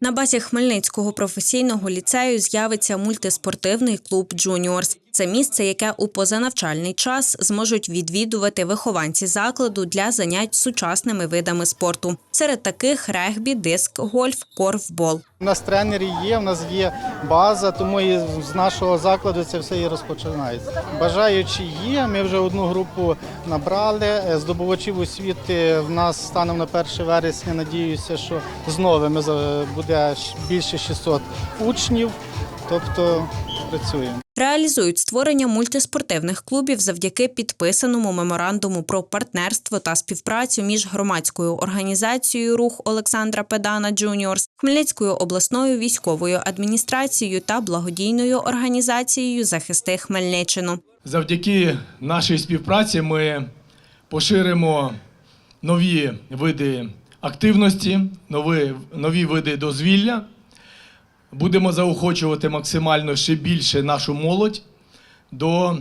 На базі Хмельницького професійного ліцею з'явиться мультиспортивний клуб Джуніорс. Це місце, яке у позанавчальний час зможуть відвідувати вихованці закладу для занять сучасними видами спорту. Серед таких регбі, диск, гольф, корфбол. У нас тренери є, у нас є база, тому і з нашого закладу це все і розпочинається. Бажаючі є. Ми вже одну групу набрали. Е, Здобувачів освіти в нас станом на 1 вересня. Надіюся, що з новими буде більше 600 учнів. Тобто працюємо. Реалізують створення мультиспортивних клубів завдяки підписаному меморандуму про партнерство та співпрацю між громадською організацією Рух Олександра Педана Джуніорс, Хмельницькою обласною військовою адміністрацією та благодійною організацією Захисти Хмельниччину. Завдяки нашій співпраці ми поширимо нові види активності, нові, нові види дозвілля. Будемо заохочувати максимально ще більше нашу молодь до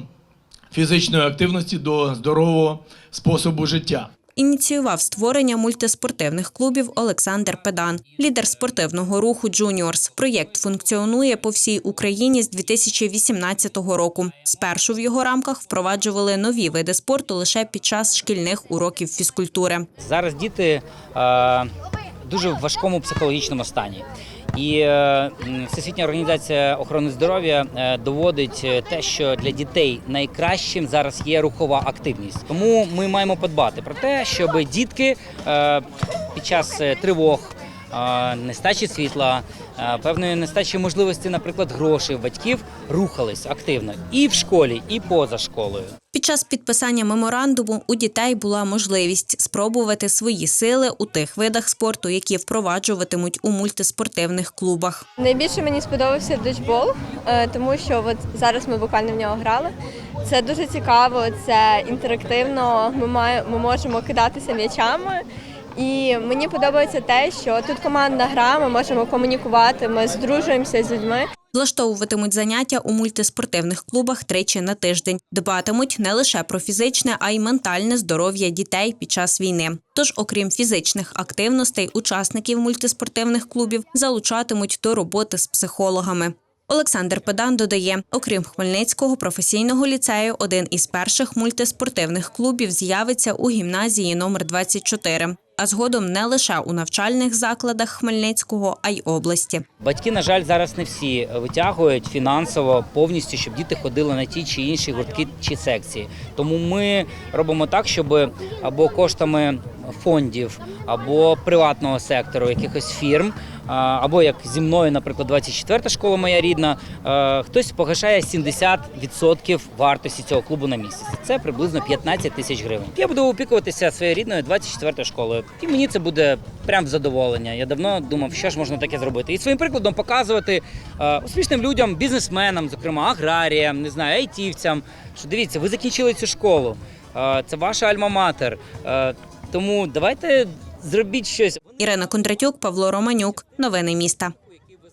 фізичної активності, до здорового способу життя. Ініціював створення мультиспортивних клубів Олександр Педан, лідер спортивного руху Джуніорс. Проєкт функціонує по всій Україні з 2018 року. Спершу в його рамках впроваджували нові види спорту лише під час шкільних уроків фізкультури. Зараз діти е, дуже в важкому психологічному стані. І е, Всесвітня організація охорони здоров'я е, доводить е, те, що для дітей найкращим зараз є рухова активність. Тому ми маємо подбати про те, щоб дітки під час тривог, нестачі світла, певної нестачі можливості, наприклад, грошей батьків рухались активно і в школі, і поза школою. Під час підписання меморандуму у дітей була можливість спробувати свої сили у тих видах спорту, які впроваджуватимуть у мультиспортивних клубах. Найбільше мені сподобався доджбол, е, тому що от зараз ми буквально в нього грали. Це дуже цікаво, це інтерактивно. Ми маємо, ми можемо кидатися м'ячами. І мені подобається те, що тут командна гра, ми можемо комунікувати, ми здружуємося з людьми. Влаштовуватимуть заняття у мультиспортивних клубах тричі на тиждень. Дбатимуть не лише про фізичне, а й ментальне здоров'я дітей під час війни. Тож, окрім фізичних активностей, учасників мультиспортивних клубів залучатимуть до роботи з психологами. Олександр Педан додає, окрім Хмельницького професійного ліцею, один із перших мультиспортивних клубів з'явиться у гімназії номер 24, а згодом не лише у навчальних закладах Хмельницького, а й області. Батьки, на жаль, зараз не всі витягують фінансово повністю, щоб діти ходили на ті чи інші гуртки чи секції. Тому ми робимо так, щоб або коштами фондів, або приватного сектору, якихось фірм, або як зі мною, наприклад, 24-та школа моя рідна, хтось погашає 70% вартості цього клубу на місяць. Це приблизно 15 тисяч гривень. Я буду опікуватися своєю рідною 24-ю школою. І мені це буде прям задоволення. Я давно думав, що ж можна таке зробити. І своїм прикладом показувати успішним людям, бізнесменам, зокрема аграріям, не знаю, айтівцям, що дивіться, ви закінчили цю школу. Це ваша альма-матер. Тому давайте зробіть щось. Ірина Кондратюк, Павло Романюк. Новини міста.